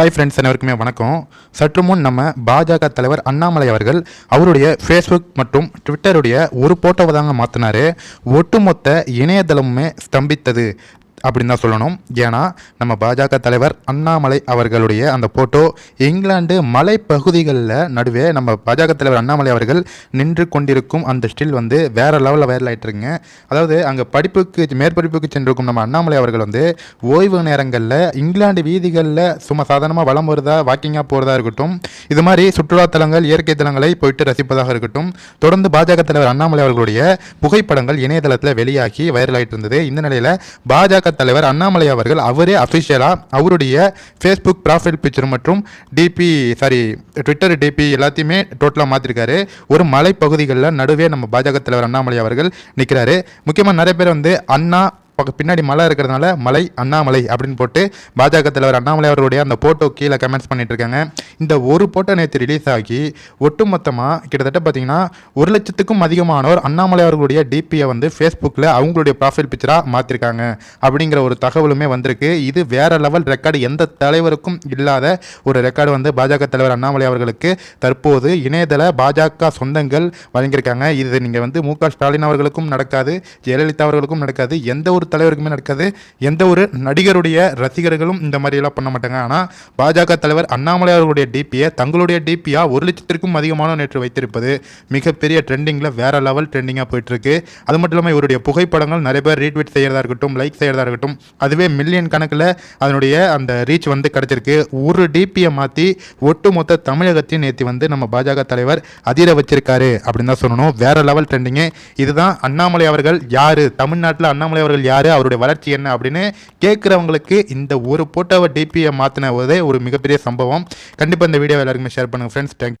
Hi friends அனைவருக்குமே வணக்கம். சற்று முன் நம்ம பாஜக தலைவர் அண்ணாமலை அவர்கள் அவருடைய ஃபேஸ்புக் மற்றும் ட்விட்டருடைய ஒரு போட்டோவை தாங்க மாற்றினாரு ஒட்டுமொத்த இணையதளமுமே ஸ்தம்பித்தது. அப்படின்னு தான் சொல்லணும். ஏன்னா நம்ம பாஜக தலைவர் அண்ணாமலை அவர்களுடைய அந்த போட்டோ இங்கிலாந்து மலைப்பகுதிகளில் நடுவே நம்ம பாஜக தலைவர் அண்ணாமலை அவர்கள் நின்று கொண்டிருக்கும் அந்த ஸ்டில் வந்து வேறு லெவலில் வைரல் ஆகிட்டுருங்க அதாவது அங்கே படிப்புக்கு மேற்படிப்புக்கு சென்றிருக்கும் நம்ம அண்ணாமலை அவர்கள் வந்து ஓய்வு நேரங்களில் இங்கிலாந்து வீதிகளில் சும்மா சாதாரணமாக வளம் வருதா வாக்கிங்காக போகிறதா இருக்கட்டும் இது மாதிரி சுற்றுலாத்தலங்கள் இயற்கை தலங்களை போயிட்டு ரசிப்பதாக இருக்கட்டும் தொடர்ந்து பாஜக தலைவர் அண்ணாமலை அவர்களுடைய புகைப்படங்கள் இணையதளத்தில் வெளியாகி வைரல் இருந்தது இந்த நிலையில் பாஜக தலைவர் அண்ணாமலை அவர்கள் அவரே அஃபிஷியலாக அவருடைய ஃபேஸ்புக் ப்ராஃபைல் பிக்சர் மற்றும் டிபி சாரி ட்விட்டர் டிபி எல்லாத்தையுமே டோட்டலாக மாற்றிருக்காரு ஒரு மலைப்பகுதிகளில் நடுவே நம்ம பாஜக தலைவர் அண்ணாமலை அவர்கள் நிற்கிறாரு முக்கியமாக நிறைய பேர் வந்து அண்ணா பக்க பின்னாடி மலை இருக்கிறதுனால மலை அண்ணாமலை அப்படின்னு போட்டு பாஜக தலைவர் அண்ணாமலை அவருடைய அந்த போட்டோ கீழே கமெண்ட்ஸ் பண்ணிட்டு இருக்காங்க இந்த ஒரு போட்டோ நேற்று ரிலீஸ் ஆகி ஒட்டுமொத்தமாக கிட்டத்தட்ட பார்த்தீங்கன்னா ஒரு லட்சத்துக்கும் அதிகமானோர் அண்ணாமலை அவர்களுடைய டிபியை வந்து ஃபேஸ்புக்கில் அவங்களுடைய ப்ராஃபைல் பிக்சராக மாற்றிருக்காங்க அப்படிங்கிற ஒரு தகவலுமே வந்திருக்கு. இது வேற லெவல் ரெக்கார்டு எந்த தலைவருக்கும் இல்லாத ஒரு ரெக்கார்டு வந்து பாஜக தலைவர் அண்ணாமலை அவர்களுக்கு தற்போது இணையதள பாஜக சொந்தங்கள் வழங்கியிருக்காங்க. இது நீங்கள் வந்து மு க ஸ்டாலின் அவர்களுக்கும் நடக்காது ஜெயலலிதா அவர்களுக்கும் நடக்காது. எந்த ஒரு தலைவருக்குமே நடக்காது. எந்த ஒரு நடிகருடைய ரசிகர்களும் இந்த மாதிரியெல்லாம் பண்ண மாட்டாங்க. ஆனால் பாஜக தலைவர் அண்ணாமலை அவர்களுடைய டிபியை தங்களுடைய டிபியாக ஒரு லட்சத்திற்கும் அதிகமான நேற்று வைத்திருப்பது மிகப்பெரிய ட்ரெண்டிங்கில் வேற லெவல் ட்ரெண்டிங்காக போயிட்டுருக்கு. அது மட்டும் இல்லாமல் இவருடைய புகைப்படங்கள் நிறைய பேர் ரீட்வீட் செய்கிறதா இருக்கட்டும் லைக் செய்கிறதா இருக்கட்டும் அதுவே மில்லியன் கணக்கில் அதனுடைய அந்த ரீச் வந்து கிடைச்சிருக்கு. ஒரு டிபியை மாற்றி ஒட்டுமொத்த தமிழகத்தையும் நேற்று வந்து நம்ம பாஜக தலைவர் அதிர வச்சிருக்காரு அப்படின்னு தான் சொல்லணும். வேற லெவல் ட்ரெண்டிங்கு இதுதான் அண்ணாமலை அவர்கள் யார்? தமிழ்நாட்டில் அண்ணாமலை அவர்கள் யார் அவருடைய வளர்ச்சி என்ன அப்படின்னு கேட்குறவங்களுக்கு இந்த ஒரு போட்டோவை டிபியை மாற்றின ஒரு மிகப்பெரிய சம்பவம். கண்டிப்பாக இந்த வீடியோ எல்லாருக்குமே ஷேர் பண்ணுங்கள் ஃப்ரெண்ட்ஸ் தேங்க்